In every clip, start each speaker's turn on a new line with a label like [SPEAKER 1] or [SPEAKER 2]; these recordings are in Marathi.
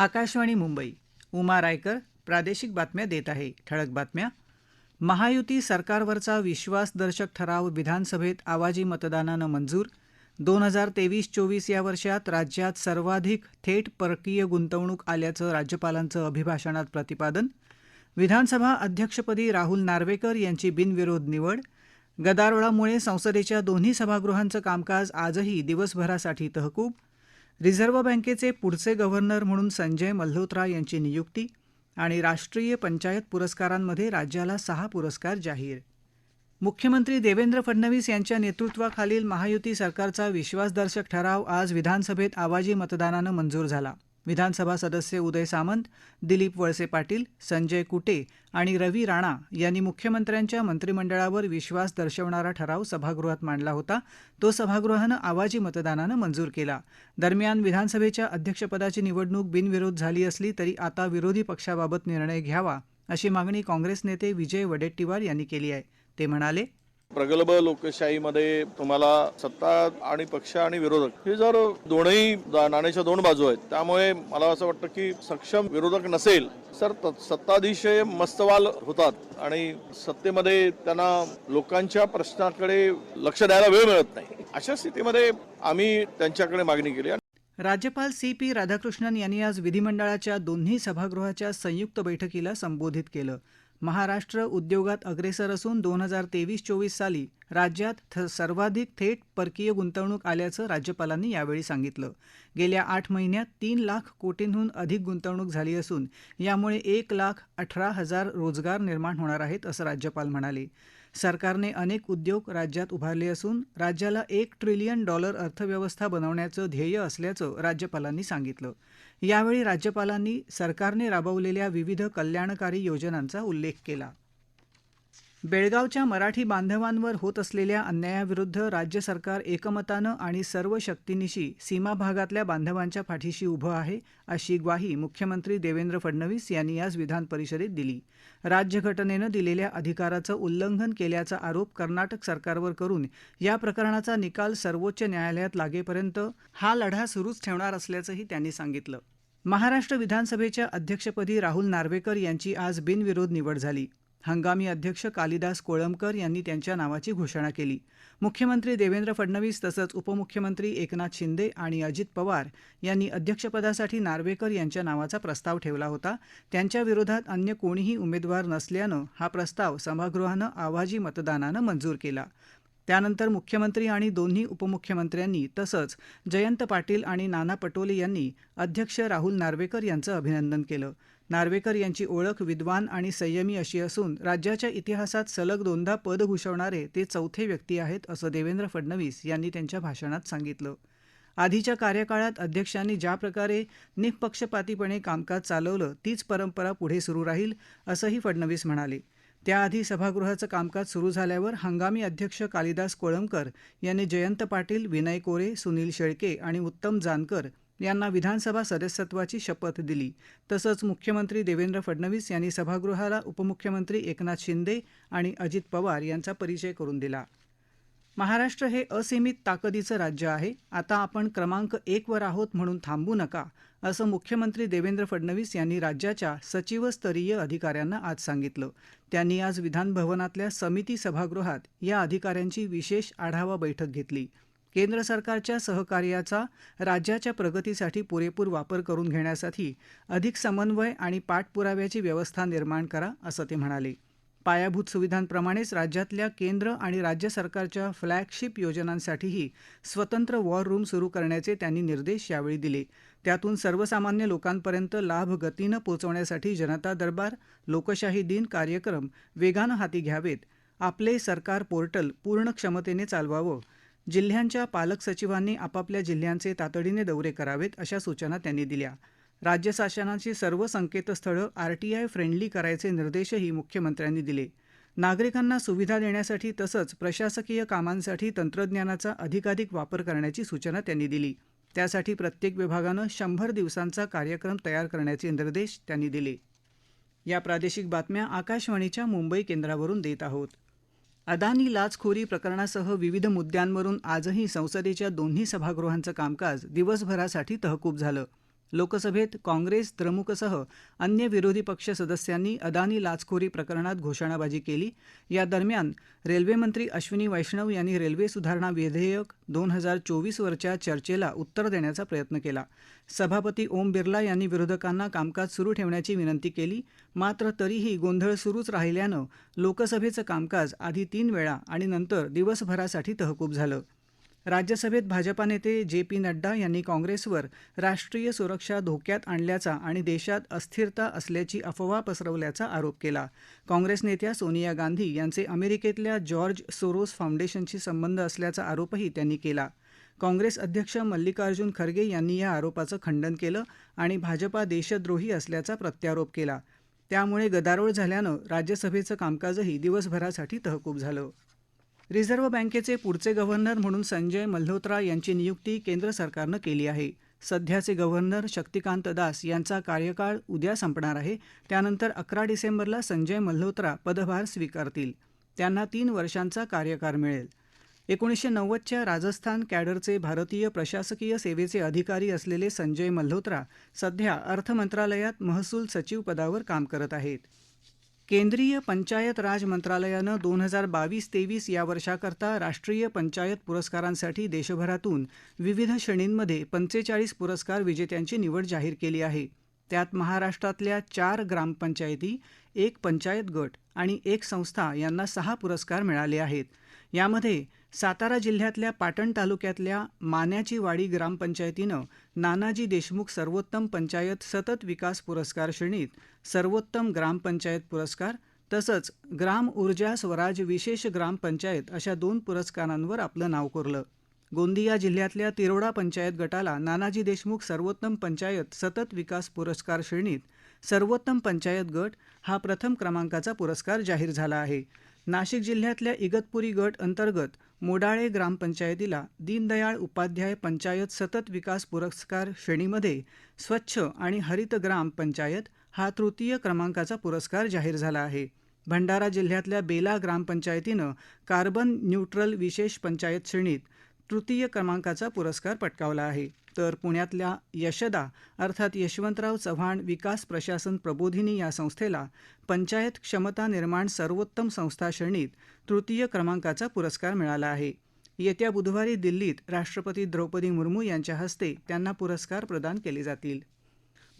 [SPEAKER 1] आकाशवाणी मुंबई. उमा रायकर प्रादेशिक बातम्या देत आहे. ठळक बातम्या. महायुती सरकारवरचा विश्वासदर्शक ठराव विधानसभेत आवाजी मतदानानं मंजूर. दोन हजार तेवीस चोवीस या वर्षात राज्यात सर्वाधिक थेट परकीय गुंतवणूक आल्याचं राज्यपालांचं अभिभाषणात प्रतिपादन. विधानसभा अध्यक्षपदी राहुल नार्वेकर यांची बिनविरोध निवड. गदारोळामुळे संसदेच्या दोन्ही सभागृहांचं कामकाज आजही दिवसभरासाठी तहकूब. रिझर्व्ह बँकेचे पुढचे गव्हर्नर म्हणून संजय मल्होत्रा यांची नियुक्ती आणि राष्ट्रीय पंचायत पुरस्कारांमध्ये राज्याला सहा पुरस्कार जाहीर. मुख्यमंत्री देवेंद्र फडणवीस यांच्या नेतृत्वाखालील महायुती सरकारचा विश्वासदर्शक ठराव आज विधानसभेत आवाजी मतदानानं मंजूर झाला. विधानसभा सदस्य उदय सामंत दिलीप वळसे पाटील संजय कुटे आणि रवी राणा यांनी मुख्यमंत्र्यांच्या मंत्रिमंडळावर विश्वास दर्शवणारा ठराव सभागृहात मांडला होता. तो सभागृहानं आवाजी मतदानानं मंजूर केला. दरम्यान विधानसभेच्या अध्यक्षपदाची निवडणूक बिनविरोध झाली असली तरी आता विरोधी पक्षाबाबत निर्णय घ्यावा अशी मागणी काँग्रेस नेते विजय वडेट्टीवार यांनी केली आहे. ते म्हणाले
[SPEAKER 2] प्रगल्भ लोकशाहीमध्ये तुम्हाला सत्ता आणि पक्ष आणि विरोधक हे जर दोनही नाण्याच्या दोन बाजू आहेत त्यामुळे मला असं वाटतं की सक्षम विरोधक नसेल तर सत्ताधीश मस्तवाल होतात आणि सत्तेमध्ये त्यांना लोकांच्या प्रश्नाकडे लक्ष द्यायला वेळ मिळत नाही. अशा स्थितीमध्ये आम्ही त्यांच्याकडे मागणी केली
[SPEAKER 1] राज्यपाल सी पी राधाकृष्णन यांनी आज विधिमंडळाच्या दोन्ही सभागृहाच्या संयुक्त बैठकीला संबोधित केलं. महाराष्ट्र उद्योगात अग्रेसर असून दोन हजार तेवीस चोवीस साली राज्यात थ- सर्वाधिक थेट परकीय गुंतवणूक आल्याचं राज्यपालांनी यावेळी सांगितलं. गेल्या आठ महिन्यात तीन लाख कोटींहून अधिक गुंतवणूक झाली असून यामुळे एक लाख अठरा हजार रोजगार निर्माण होणार आहेत असं राज्यपाल म्हणाले. सरकारने अनेक उद्योग राज्यात उभारले असून राज्याला एक ट्रिलियन डॉलर अर्थव्यवस्था बनवण्याचं ध्येय असल्याचं राज्यपालांनी सांगितलं. यावेळी राज्यपालांनी सरकारने राबवलेल्या विविध कल्याणकारी योजनांचा उल्लेख केला. बेळगावच्या मराठी बांधवांवर होत असलेल्या अन्यायाविरुद्ध राज्य सरकार एकमतानं आणि सर्व शक्तीनिशी सीमा भागातल्या बांधवांच्या पाठीशी उभं आहे अशी ग्वाही मुख्यमंत्री देवेंद्र फडणवीस यांनी आज विधानपरिषदेत दिली. राज्यघटनेनं दिलेल्या अधिकाराचं उल्लंघन केल्याचा आरोप कर्नाटक सरकारवर करून या प्रकरणाचा निकाल सर्वोच्च न्यायालयात लागेपर्यंत हा लढा सुरूच ठेवणार असल्याचंही त्यांनी सांगितलं. महाराष्ट्र विधानसभेच्या अध्यक्षपदी राहुल नार्वेकर यांची आज बिनविरोध निवड झाली. हंगामी अध्यक्ष कालिदास कोळंबकर यांनी त्यांच्या नावाची घोषणा केली. मुख्यमंत्री देवेंद्र फडणवीस तसंच उपमुख्यमंत्री एकनाथ शिंदे आणि अजित पवार यांनी अध्यक्षपदासाठी नार्वेकर यांच्या नावाचा प्रस्ताव ठेवला होता. त्यांच्या विरोधात अन्य कोणीही उमेदवार नसल्यानं हा प्रस्ताव सभागृहानं आवाजी मतदानानं मंजूर केला. त्यानंतर मुख्यमंत्री आणि दोन्ही उपमुख्यमंत्र्यांनी तसंच जयंत पाटील आणि नाना पटोले यांनी अध्यक्ष राहुल नार्वेकर यांचं अभिनंदन केलं. नार्वेकर यांची ओळख विद्वान आणि संयमी अशी असून राज्याच्या इतिहासात सलग दोनदा पद भूषवणारे ते चौथे व्यक्ती आहेत असं देवेंद्र फडणवीस यांनी त्यांच्या भाषणात सांगितलं. आधीच्या कार्यकाळात अध्यक्षांनी ज्या प्रकारे निःपक्षपातीपणे कामकाज चालवलं तीच परंपरा पुढे सुरू राहील असंही फडणवीस म्हणाले. त्याआधी सभागृहाचं कामकाज सुरू झाल्यावर हंगामी अध्यक्ष कालिदास कोळंबकर यांनी जयंत पाटील विनय कोरे सुनील शेळके आणि उत्तम जानकर यांना विधानसभा सदस्यत्वाची शपथ दिली. तसंच मुख्यमंत्री देवेंद्र फडणवीस यांनी सभागृहाला उपमुख्यमंत्री एकनाथ शिंदे आणि अजित पवार यांचा परिचय करून दिला. महाराष्ट्र हे असीमित ताकदीचं राज्य आहे. आता आपण क्रमांक एकवर आहोत म्हणून थांबू नका असं मुख्यमंत्री देवेंद्र फडणवीस यांनी राज्याच्या सचिवस्तरीय अधिकाऱ्यांना आज सांगितलं. त्यांनी आज विधानभवनातल्या समिती सभागृहात या अधिकाऱ्यांची विशेष आढावा बैठक घेतली. केंद्र सरकारच्या सहकार्याचा राज्याच्या प्रगतीसाठी पुरेपूर वापर करून घेण्यासाठी अधिक समन्वय आणि पाठपुराव्याची व्यवस्था निर्माण करा असं ते म्हणाले. पायाभूत सुविधांप्रमाणेच राज्यातल्या केंद्र आणि राज्य सरकारच्या फ्लॅगशिप योजनांसाठीही स्वतंत्र वॉर रूम सुरू करण्याचे त्यांनी निर्देश यावेळी दिले. त्यातून सर्वसामान्य लोकांपर्यंत लाभ गतीनं पोहोचवण्यासाठी जनता दरबार लोकशाही दिन कार्यक्रम वेगानं हाती घ्यावेत. आपले सरकार पोर्टल पूर्ण क्षमतेने चालवावं जिल्ह्यांच्या पालक सचिवांनी आपापल्या जिल्ह्यांचे तातडीने दौरे करावेत अशा सूचना त्यांनी दिल्या. राज्य शासनाची सर्व संकेतस्थळं आरटीआय फ्रेंडली करायचे निर्देशही मुख्यमंत्र्यांनी दिले. नागरिकांना सुविधा देण्यासाठी तसंच प्रशासकीय कामांसाठी तंत्रज्ञानाचा अधिकाधिक वापर करण्याची सूचना त्यांनी दिली. त्यासाठी प्रत्येक विभागानं शंभर दिवसांचा कार्यक्रम तयार करण्याचे निर्देश त्यांनी दिले. या प्रादेशिक बातम्या आकाशवाणीच्या मुंबई केंद्रावरून देत आहोत. अदानी लाचखोरी प्रकरणासह विविध मुद्द्यांवरून आजही संसदेच्या दोन्ही सभागृहांचं कामकाज दिवसभरासाठी तहकूब झालं. लोकसभेत काँग्रेस द्रमुकसह अन्य विरोधी पक्ष सदस्यांनी अदानी लाचखोरी प्रकरणात घोषणाबाजी केली. या दरम्यान रेल्वेमंत्री अश्विनी वैष्णव यांनी रेल्वे सुधारणा विधेयक दोन हजार चोवीसवरच्या चर्चेला उत्तर देण्याचा प्रयत्न केला. सभापती ओम बिर्ला यांनी विरोधकांना कामकाज सुरू ठेवण्याची विनंती केली. मात्र तरीही गोंधळ सुरूच राहिल्यानं लोकसभेचं कामकाज आधी तीन वेळा आणि नंतर दिवसभरासाठी तहकूब झालं. राज्यसभेत भाजपा नेते जे पी नड्डा यांनी काँग्रेसवर राष्ट्रीय सुरक्षा धोक्यात आणल्याचा आणि देशात अस्थिरता असल्याची अफवा पसरवल्याचा आरोप केला. काँग्रेस नेत्या सोनिया गांधी यांचे अमेरिकेतल्या जॉर्ज सोरोस फाउंडेशनशी संबंध असल्याचा आरोपही त्यांनी केला. काँग्रेस अध्यक्ष मल्लिकार्जुन खरगे यांनी या आरोपाचं खंडन केलं आणि भाजपा देशद्रोही असल्याचा प्रत्यारोप केला. त्यामुळे गदारोळ झाल्यानं राज्यसभेचं कामकाजही दिवसभरासाठी तहकूब झालं. रिझर्व्ह बँकेचे पुढचे गव्हर्नर म्हणून संजय मल्होत्रा यांची नियुक्ती केंद्र सरकारनं केली आहे. सध्याचे गव्हर्नर शक्तिकांत दास यांचा कार्यकाळ उद्या संपणार आहे. त्यानंतर अकरा डिसेंबरला संजय मल्होत्रा पदभार स्वीकारतील. त्यांना तीन वर्षांचा कार्यकाळ मिळेल. एकोणीसशे नव्वदच्या राजस्थान कॅडरचे भारतीय प्रशासकीय सेवेचे अधिकारी असलेले संजय मल्होत्रा सध्या अर्थमंत्रालयात महसूल सचिव पदावर काम करत आहेत. केंद्रीय पंचायत राज मंत्रालयानं दोन हजार बावीस तेवीस या वर्षाकरता राष्ट्रीय पंचायत पुरस्कारांसाठी देशभरातून विविध श्रेणींमध्ये पंचेचाळीस पुरस्कार विजेत्यांची निवड जाहीर केली आहे. त्यात महाराष्ट्रातल्या चार ग्रामपंचायती एक पंचायत गट आणि एक संस्था यांना सहा पुरस्कार मिळाले आहेत. यामध्ये सातारा जिल्ह्यातल्या पाटण तालुक्यातल्या मान्याची वाडी ग्रामपंचायतीनं नानाजी देशमुख सर्वोत्तम पंचायत सतत विकास पुरस्कार श्रेणीत सर्वोत्तम ग्रामपंचायत पुरस्कार तसंच ग्राम ऊर्जा स्वराज विशेष ग्रामपंचायत अशा दोन पुरस्कारांवर आपलं नाव कोरलं. गोंदिया जिल्ह्यातल्या तिरोडा पंचायत गटाला नानाजी देशमुख सर्वोत्तम पंचायत सतत विकास पुरस्कार श्रेणीत सर्वोत्तम पंचायत गट हा प्रथम क्रमांकाचा पुरस्कार जाहीर झाला आहे. नाशिक जिल्ह्यातल्या इगतपुरी गट अंतर्गत मोडाळे ग्रामपंचायतीला दीनदयाळ उपाध्याय पंचायत सतत विकास पुरस्कार श्रेणीमध्ये स्वच्छ आणि हरित ग्राम पंचायत हा तृतीय क्रमांकाचा पुरस्कार जाहीर झाला आहे. भंडारा जिल्ह्यातल्या बेला ग्रामपंचायतीनं कार्बन न्यूट्रल विशेष पंचायत श्रेणीत तृतीय क्रमांकाचा पुरस्कार पटकावला आहे. तर पुण्यातल्या यशदा अर्थात यशवंतराव चव्हाण विकास प्रशासन प्रबोधिनी या संस्थेला पंचायत क्षमता निर्माण सर्वोत्तम संस्था श्रेणीत तृतीय क्रमांकाचा पुरस्कार मिळाला आहे. येत्या बुधवारी दिल्लीत राष्ट्रपती द्रौपदी मुर्मू यांच्या हस्ते त्यांना पुरस्कार प्रदान केले जातील.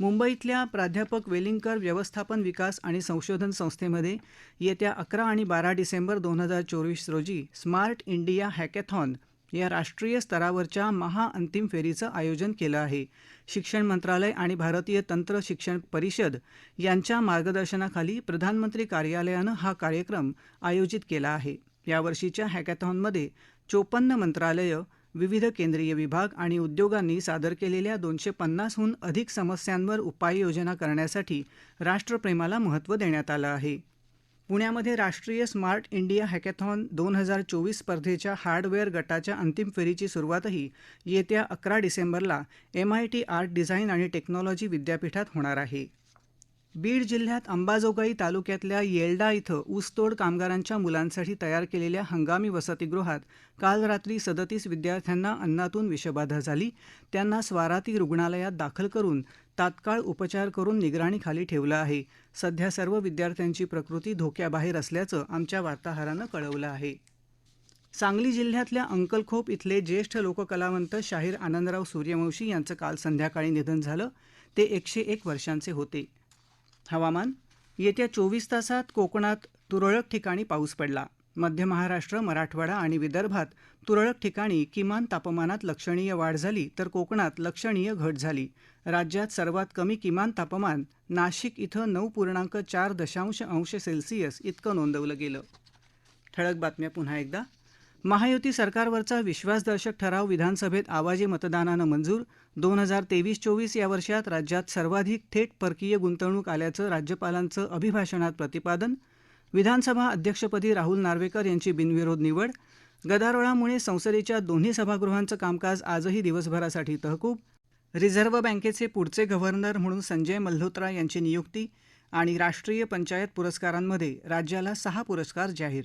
[SPEAKER 1] मुंबईतल्या प्राध्यापक वेलिंगकर व्यवस्थापन विकास आणि संशोधन संस्थेमध्ये येत्या अकरा आणि बारा डिसेंबर दोन हजार चोवीस रोजी स्मार्ट इंडिया हॅकॅथॉन या राष्ट्रीय स्तरावरच्या महाअंतिम फेरीचं आयोजन केलं आहे. शिक्षण मंत्रालय आणि भारतीय तंत्र शिक्षण परिषद यांच्या मार्गदर्शनाखाली प्रधानमंत्री कार्यालयानं हा कार्यक्रम आयोजित केला आहे. यावर्षीच्या हॅकॅथॉनमध्ये चोपन्न मंत्रालयं विविध केंद्रीय विभाग आणि उद्योगांनी सादर केलेल्या दोनशे पन्नासहून अधिक समस्यांवर उपाययोजना करण्यासाठी राष्ट्रप्रेमाला महत्त्व देण्यात आलं आहे. पुण्यामध्ये राष्ट्रीय स्मार्ट इंडिया हॅकॅथॉन दोन हजार चोवीस स्पर्धेच्या हार्डवेअर गटाच्या अंतिम फेरीची सुरुवातही येत्या अकरा डिसेंबरला M I T art design आणि टेक्नॉलॉजी विद्यापीठात होणार आहे. बीड जिल्ह्यात अंबाजोगाई तालुक्यातल्या येल्डा इथं ऊसतोड कामगारांच्या मुलांसाठी तयार केलेल्या हंगामी वसतिगृहात काल रात्री सदतीस विद्यार्थ्यांना अन्नातून विषबाधा झाली. त्यांना स्वाराती रुग्णालयात दाखल करून तात्काळ उपचार करून निगराणीखाली ठेवलं आहे. सध्या सर्व विद्यार्थ्यांची प्रकृती धोक्याबाहेर असल्याचं आमच्या वार्ताहरानं कळवलं आहे. सांगली जिल्ह्यातल्या अंकलखोप इथले ज्येष्ठ लोककलावंत शाहीर आनंदराव सूर्यवंशी यांचं काल संध्याकाळी निधन झालं. ते एकशे एक वर्षांचे होते. हवामान. येत्या चोवीस तासात कोकणात तुरळक ठिकाणी पाऊस पडला. मध्य महाराष्ट्र मराठवाडा आणि विदर्भात तुरळक ठिकाणी किमान तापमानात लक्षणीय वाढ झाली तर कोकणात लक्षणीय घट झाली. राज्यात सर्वात कमी किमान तापमान नाशिक इथं नऊ पूर्णांक चार दशांश अंश सेल्सिअस इतकं नोंदवलं गेलं. ठळक बातम्या पुन्हा एकदा. महायुती सरकारवरचा विश्वासदर्शक ठराव विधानसभेत आवाजी मतदानानं मंजूर. दोन हजार तेवीस चोवीस या वर्षात राज्यात सर्वाधिक थेट परकीय गुंतवणूक आल्याचं राज्यपालांचं अभिभाषणात प्रतिपादन. विधानसभा अध्यक्षपदी राहुल नार्वेकर यांची बिनविरोध निवड. गदारोळामुळे संसदेच्या दोन्ही सभागृहांचं कामकाज आजही दिवसभरासाठी तहकूब. रिझर्व्ह बँकेचे पुढचे गव्हर्नर म्हणून संजय मल्होत्रा यांची नियुक्ती. आणि राष्ट्रीय पंचायत पुरस्कारांमध्ये राज्याला सहा पुरस्कार जाहीर.